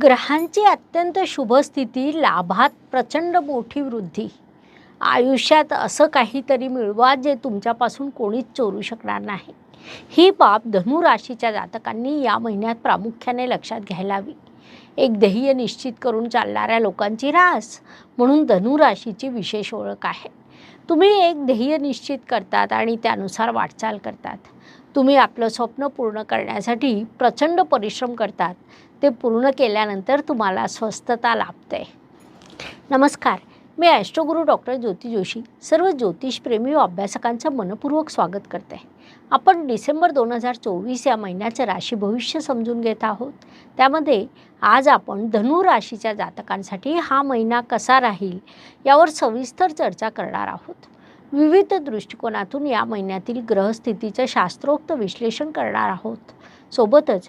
ग्रहांची अत्यंत शुभ स्थिती लाभात प्रचंड मोठी वृद्धी. आयुष्यात असं काहीतरी मिळवा जे तुमच्यापासून कोणीच चोरू शकणार नाही. ही बाब धनुराशीच्या जातकांनी या महिन्यात प्रामुख्याने लक्षात घ्यायला हवी. एक ध्येय निश्चित करून चालणाऱ्या लोकांची रास म्हणून धनुराशीची विशेष ओळख आहे. तुम्ही एक ध्येय निश्चित करतात आणि त्यानुसार वाटचाल करतात. तुम्ही आपलं स्वप्न पूर्ण करण्यासाठी प्रचंड परिश्रम करतात. ते पूर्ण केल्यानंतर तुम्हाला स्वस्थता लाभते. नमस्कार मी ॲस्ट्रोगुरू डॉक्टर ज्योती जोशी सर्व ज्योतिषप्रेमी व अभ्यासकांचं मनपूर्वक स्वागत करते. आपण डिसेंबर दोन हजार चोवीस या महिन्याचं राशी भविष्य समजून घेत आहोत. त्यामध्ये आज आपण धनु राशीच्या जातकांसाठी हा महिना कसा राहील यावर सविस्तर चर्चा करणार आहोत. विविध दृष्टिकोनातून या महिन्यातील ग्रहस्थितीचं शास्त्रोक्त विश्लेषण करणार आहोत. सोबतच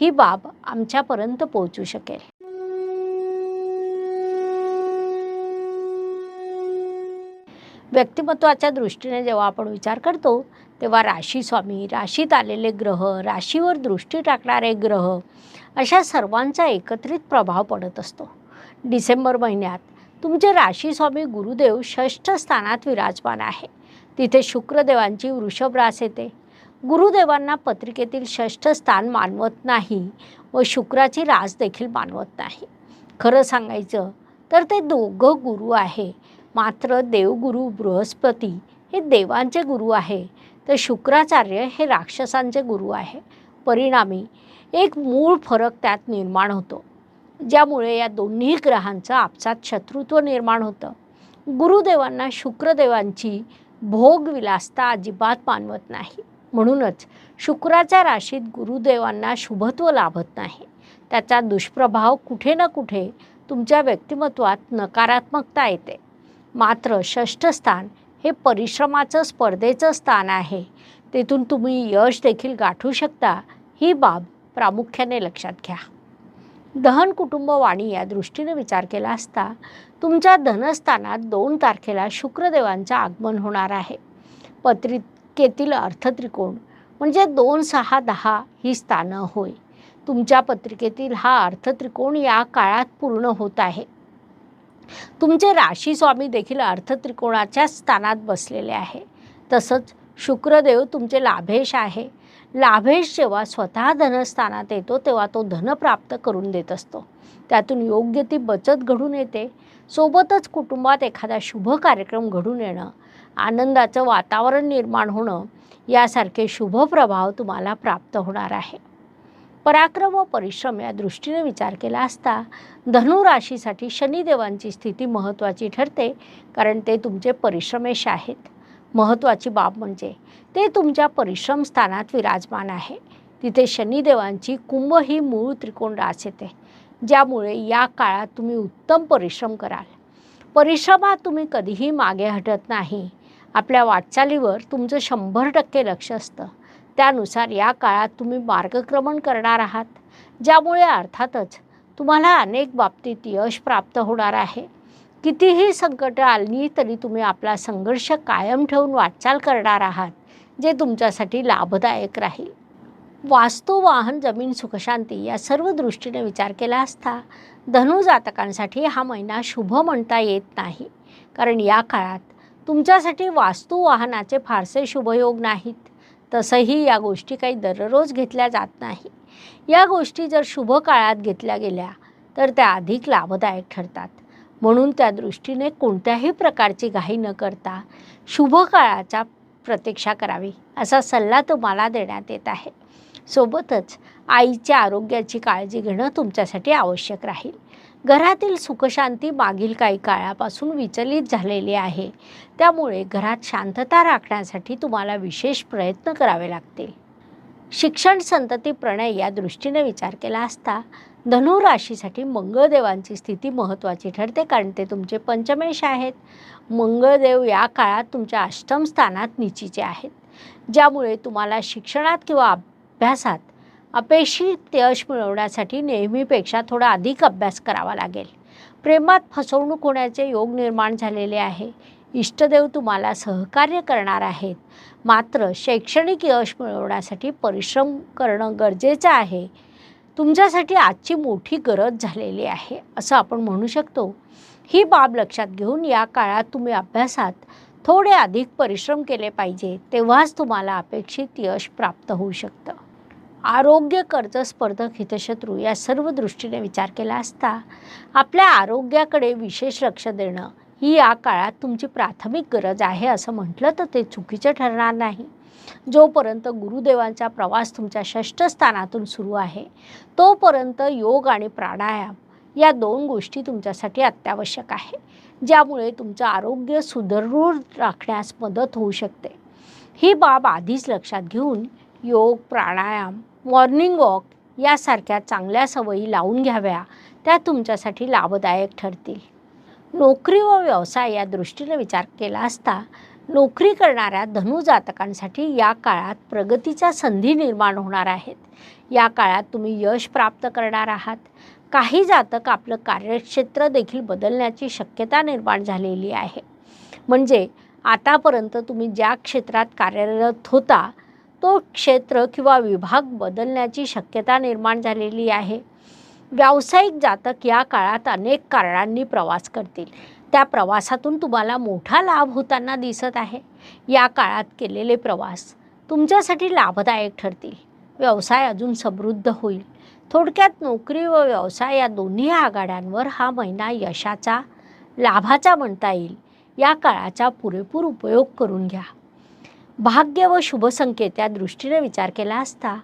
ही बाब आमच्यापर्यंत पोहोचू शकेल. व्यक्तिमत्वाच्या दृष्टीने जेव्हा आपण विचार करतो तेव्हा राशी स्वामी राशीत आलेले ग्रह राशीवर दृष्टी टाकणारे ग्रह अशा सर्वांचा एकत्रित प्रभाव पडत असतो. डिसेंबर महिन्यात तुमचे राशी स्वामी गुरुदेव षष्ठ स्थानात विराजमान आहे. तिथे शुक्रदेवांची वृषभ रास येते. गुरुदेवांना पत्रिकेतील षष्ठ स्थान मानवत नाही व शुक्राची रास देखील मानवत नाही. खरं सांगायचं तर ते दोघं गुरु आहे. मात्र देवगुरु बृहस्पती हे देवांचे गुरु आहे. तर शुक्राचार्य हे राक्षसांचे गुरु आहे. परिणामी एक मूळ फरक त्यात निर्माण होतो. ज्यामुळे या दोन्ही ग्रहांचं आपसात शत्रुत्व निर्माण होतं. गुरुदेवांना शुक्रदेवांची भोगविलासता अजिबात मानवत नाही. म्हणूनच शुक्राच्या राशीत गुरुदेवांना शुभत्व लाभत नाही. त्याचा दुष्प्रभाव कुठे ना कुठे तुमच्या व्यक्तिमत्वात नकारात्मकता येते. मात्र षष्ठ स्थान हे परिश्रमाचं स्पर्धेचं स्थान आहे. तेथून तुम्ही यश देखील गाठू शकता ही बाब प्रामुख्याने लक्षात घ्या. दहन कुटुंब वाणी या दृष्टीने विचार केला असता तुमच्या धनस्थानात दोन तारखेला शुक्रदेवांचं आगमन होणार आहे. पत्रिकेतील अर्थत्रिकोण. म्हणजे दोन सहा दहा ही स्थानं होय. तुमच्या पत्रिकेतील हा अर्थत्रिकोण या काळात पूर्ण होत आहे. तुमचे राशी स्वामी देखील अर्थत्रिकोणाच्या स्थानात बसलेले आहे. तसंच शुक्रदेव तुमचे लाभेश आहे. लाभेश जेव्हा स्वतः धनस्थानात येतो तेव्हा तो धन प्राप्त करून देत असतो. त्यातून योग्य ती बचत घडून येते. सोबतच कुटुंबात एखादा शुभ कार्यक्रम घडून येणं आनंदाचं वातावरण निर्माण होणं यासारखे शुभ प्रभाव तुम्हाला प्राप्त होणार आहे. पराक्रम व परिश्रम या दृष्टीने विचार केला असता धनुराशीसाठी शनिदेवांची स्थिती महत्त्वाची ठरते कारण ते तुमचे परिश्रमेश आहेत. महत्त्वाची बाब म्हणजे ते तुमच्या परिश्रम स्थानात विराजमान आहे. तिथे शनिदेवांची कुंभ ही मूळ त्रिकोण रास येते ज्यामुळे या काळात तुम्ही उत्तम परिश्रम कराल. परिश्रमात तुम्ही कधीही मागे हटत नाही. आपल्या वाटचालीवर तुमचं शंभर टक्के लक्ष असतं. त्यानुसार या काळात तुम्ही मार्गक्रमण करणार आहात. ज्यामुळे अर्थातच तुम्हाला अनेक बाबतीत यश प्राप्त होणार आहे. कितीही संकटं आली तरी तुम्ही आपला संघर्ष कायम ठेवून वाटचाल करणार आहात जे तुमच्यासाठी लाभदायक राहील. वास्तू वाहन जमीन सुखशांती या सर्व दृष्टीने विचार केला असता धनु जातकांसाठी हा महिना शुभ म्हणता येत नाही. कारण या काळात तुमच्यासाठी वास्तू वाहनाचे फारसे शुभयोग नाहीत. तसंही या गोष्टी काही दररोज घेतल्या जात नाही. या गोष्टी जर शुभ काळात घेतल्या गेल्या तर त्या अधिक लाभदायक ठरतात. म्हणून त्या दृष्टीने कोणत्याही प्रकारची घाई न करता शुभ काळाचा प्रतीक्षा करावी असा सल्ला तुम्हाला देण्यात येत आहे. सोबतच आईच्या आरोग्याची काळजी घेणं तुमच्यासाठी आवश्यक राहील. घरातील सुखशांती मागील काही काळापासून विचलित झालेली आहे. त्यामुळे घरात शांतता राखण्यासाठी तुम्हाला विशेष प्रयत्न करावे लागतील. शिक्षण संतती प्रणय या दृष्टीने विचार केला असता धनु राशीसाठी मंगळदेवांची स्थिती महत्त्वाची ठरते कारण ते तुमचे पंचमेश आहेत. मंगळदेव या काळात तुमच्या अष्टम स्थानात निचीचे आहेत. ज्यामुळे तुम्हाला शिक्षणात किंवा अभ्यासात अपेक्षित यश मिळवण्यासाठी नेहमीपेक्षा थोडा अधिक अभ्यास करावा लागेल. प्रेमात फसवणूक होण्याचे योग निर्माण झालेले आहे. इष्टदेव तुम्हाला सहकार्य करणार आहेत. मात्र शैक्षणिक यश मिळवण्यासाठी परिश्रम करणं गरजेचं आहे. तुमच्यासाठी आजची मोठी गरज झालेली आहे असं आपण म्हणू शकतो. ही बाब लक्षात घेऊन या काळात तुम्ही अभ्यासात थोडे अधिक परिश्रम केले पाहिजे तेव्हाच तुम्हाला अपेक्षित यश प्राप्त होऊ शकतं. आरोग्य कर्ज स्पर्धक हितशत्रू या सर्व दृष्टीने विचार केला असता आपल्या आरोग्याकडे विशेष लक्ष देणं ही या काळात तुमची प्राथमिक गरज आहे असं म्हटलं तर ते चुकीचं ठरणार नाही. जोपर्यंत गुरुदेवांचा प्रवास तुमच्या षष्ठस्थानातून सुरू आहे तोपर्यंत योग आणि प्राणायाम या दोन गोष्टी तुमच्यासाठी अत्यावश्यक आहे ज्यामुळे तुमचं आरोग्य सुदृढ राखण्यास मदत होऊ शकते. ही बाब आधीच लक्षात घेऊन योग प्राणायाम मॉर्निंग वॉक यासारख्या चांगल्या सवयी लावून घ्याव्या. त्या तुमच्यासाठी लाभदायक ठरतील. नोकरी व व्यवसाय या दृष्टीने विचार केला असता नोकरी करणाऱ्या धनुजातकांसाठी या काळात प्रगतीच्या संधी निर्माण होणार आहेत. या काळात तुम्ही यश प्राप्त करणार आहात. काही जातक आपलं कार्यक्षेत्र देखील बदलण्याची शक्यता निर्माण झालेली आहे. म्हणजे आतापर्यंत तुम्ही ज्या क्षेत्रात कार्यरत होता तो क्षेत्र किंवा विभाग बदलण्याची शक्यता निर्माण झालेली आहे. व्यावसायिक जातक या काळात अनेक कारणांनी प्रवास करतील. त्या प्रवासातून तुम्हाला मोठा लाभ होताना दिसत आहे. या काळात केलेले प्रवास तुमच्यासाठी लाभदायक ठरतील. व्यवसाय अजून समृद्ध होईल. थोडक्यात नोकरी व व्यवसाय या दोन्ही आघाड्यांवर हा महिना यशाचा लाभाचा म्हणता येईल. या काळाचा पुरेपूर उपयोग करून घ्या. भाग्य व शुभसंकेत या दृष्टीने विचार केला असता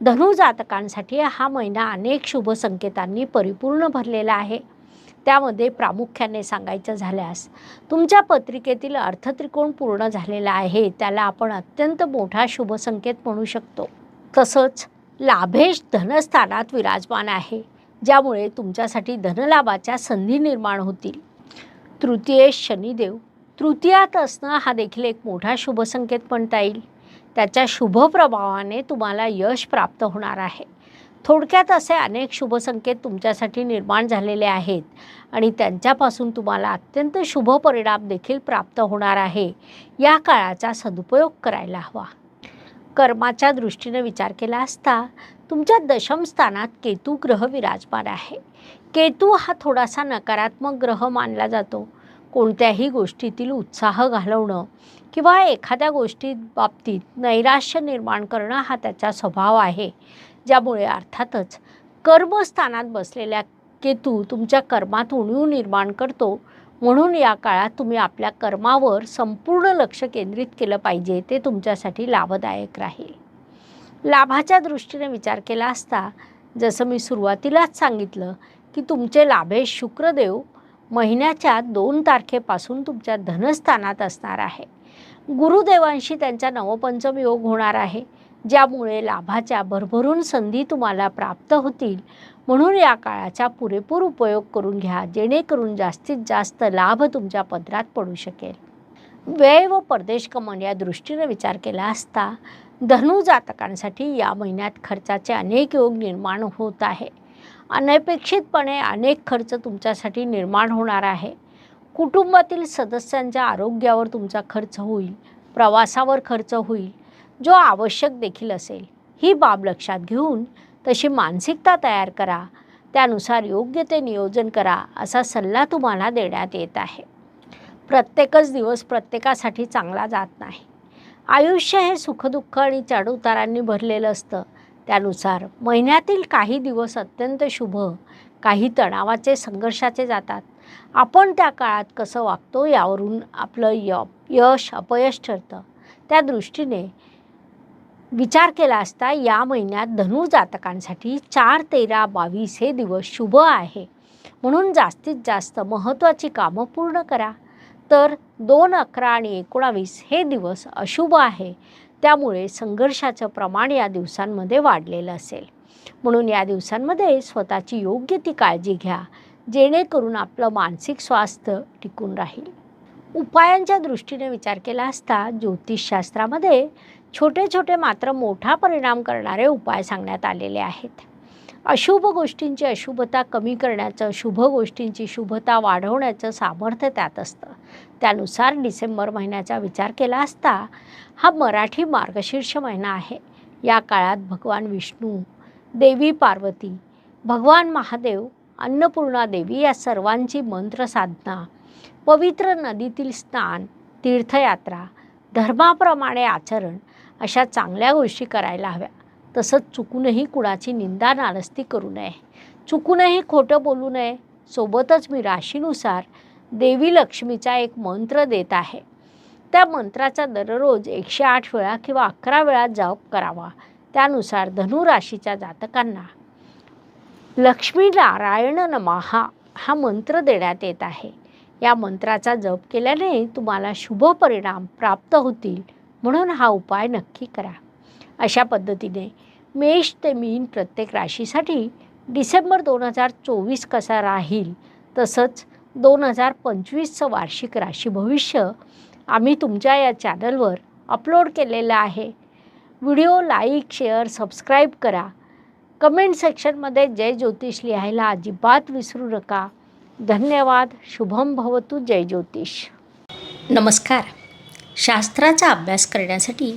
धनु जातकांसाठी हा महिना अनेक शुभसंकेतांनी परिपूर्ण भरलेला आहे. त्यामध्ये प्रामुख्याने सांगायचं झाल्यास तुमच्या पत्रिकेतील अर्थत्रिकोण पूर्ण झालेला आहे त्याला आपण अत्यंत मोठा शुभसंकेत म्हणू शकतो. तसंच लाभेश धनस्थानात विराजमान आहे ज्यामुळे तुमच्यासाठी धनलाभाच्या संधी निर्माण होतील. तृतीयेश शनिदेव तृतीयात असणं हा देखील एक मोठा शुभसंकेत म्हणता येईल. त्याच्या शुभ प्रभावाने तुम्हाला यश प्राप्त होणार आहे. थोडक्यात असे अनेक शुभसंकेत तुमच्यासाठी निर्माण झालेले आहेत आणि त्यांच्यापासून तुम्हाला अत्यंत शुभ परिणाम देखील प्राप्त होणार आहे. या काळाचा सदुपयोग करायला हवा. कर्माच्या दृष्टीने विचार केला असता तुमच्या दशम स्थानात केतू ग्रह विराजमान आहे. केतू हा थोडासा नकारात्मक ग्रह मानला जातो. कोणत्याही गोष्टीतील उत्साह घालवणं किंवा एखाद्या गोष्टी बाबतीत नैराश्य निर्माण करणं हा त्याचा स्वभाव आहे. ज्यामुळे अर्थातच कर्मस्थानात बसलेल्या केतू तुमच्या कर्मात उणीव निर्माण करतो. म्हणून या काळात तुम्ही आपल्या कर्मावर संपूर्ण लक्ष केंद्रित केलं पाहिजे ते तुमच्यासाठी लाभदायक राहील. लाभाच्या दृष्टीने विचार केला असता जसं मी सुरुवातीलाच सांगितलं की तुमचे लाभे शुक्रदेव महिन्याच्या दोन तारखेपासून तुमच्या धनस्थानात असणार आहे. गुरुदेवांशी त्यांचा नवपंचम योग होणार आहे. ज्यामुळे लाभाच्या भरभरून संधी तुम्हाला प्राप्त होतील. म्हणून या काळाचा पुरेपूर उपयोग करून घ्या. जेणेकरून जास्तीत जास्त लाभ तुमच्या पदरात पडू शकेल. व्यय व परदेश कमन या दृष्टीने विचार केला असता धनु जातकांसाठी या महिन्यात खर्चाचे अनेक योग निर्माण होत आहे अनपेक्षितपणे अनेक खर्च तुमच्यासाठी निर्माण होणार आहे. कुटुंबातील सदस्यांच्या आरोग्यावर तुमचा खर्च होईल प्रवासावर खर्च होईल जो आवश्यक देखील असेल. ही बाब लक्षात घेऊन तशी मानसिकता तयार करा त्यानुसार योग्य ते नियोजन करा असा सल्ला तुम्हाला देण्यात येत आहे. प्रत्येकच दिवस प्रत्येकासाठी चांगला जात नाही. आयुष्य हे सुखदुःख आणि चढउतारांनी भरलेलं असतं. त्यानुसार महिन्यातील काही दिवस अत्यंत शुभ काही तणावाचे संघर्षाचे जातात. आपण त्या काळात कसं वागतो यावरून आपलं य यश अपयश ठरतं. त्या दृष्टीने विचार केला असता या महिन्यात धनु जातकांसाठी चार तेरा बावीस हे दिवस शुभ आहे. म्हणून जास्तीत जास्त महत्त्वाची कामं पूर्ण करा. तर दोन अकरा आणि एकोणावीस हे दिवस अशुभ आहे. त्यामुळे संघर्षाचं प्रमाण या दिवसांमध्ये वाढलेलं असेल. म्हणून या दिवसांमध्ये स्वतःची योग्य ती काळजी घ्या जेणेकरून आपलं मानसिक स्वास्थ्य टिकून राहील. उपायांच्या दृष्टीने विचार केला असता ज्योतिषशास्त्रामध्ये छोटे छोटे मात्र मोठा परिणाम करणारे उपाय सांगण्यात आलेले आहेत. अशुभ गोष्टींची अशुभता कमी करण्याचं शुभ गोष्टींची शुभता वाढवण्याचं सामर्थ्य त्यात असतं. त्यानुसार डिसेंबर महिन्याचा विचार केला असता हा मराठी मार्गशीर्ष महिना आहे. या काळात भगवान विष्णू देवी पार्वती भगवान महादेव अन्नपूर्णा देवी या सर्वांची मंत्रसाधना पवित्र नदीतील स्नान तीर्थयात्रा धर्माप्रमाणे आचरण अशा चांगल्या गोष्टी करायला हव्या. तसंच चुकूनही कुणाची निंदा नालस्ती करू नये. चुकूनही खोटं बोलू नये. सोबतच मी राशीनुसार देवी लक्ष्मीचा एक मंत्र देत आहे. त्या मंत्राचा दररोज एकशे आठ वेळा किंवा अकरा वेळा जप करावा. त्यानुसार धनु राशीच्या जातकांना लक्ष्मी नारायण नमहा हा मंत्र देण्यात येत आहे. या मंत्राचा जप केल्याने तुम्हाला शुभ परिणाम प्राप्त होतील. म्हणून हा उपाय नक्की करा. अशा पद्धतीने मेष ते मीन प्रत्येक राशीसाठी डिसेंबर दोन हजार चोवीस कसा राहील तसंच दोन हजार पंचवीसचं वार्षिक राशी भविष्य आम्ही तुमच्या या चॅनलवर अपलोड केलेलं आहे. व्हिडिओ लाईक शेअर सबस्क्राईब करा. कमेंट सेक्शनमध्ये जय ज्योतिष लिहायला अजिबात विसरू नका. धन्यवाद. शुभम भवतु. जय ज्योतिष. नमस्कार. शास्त्राचा अभ्यास करण्यासाठी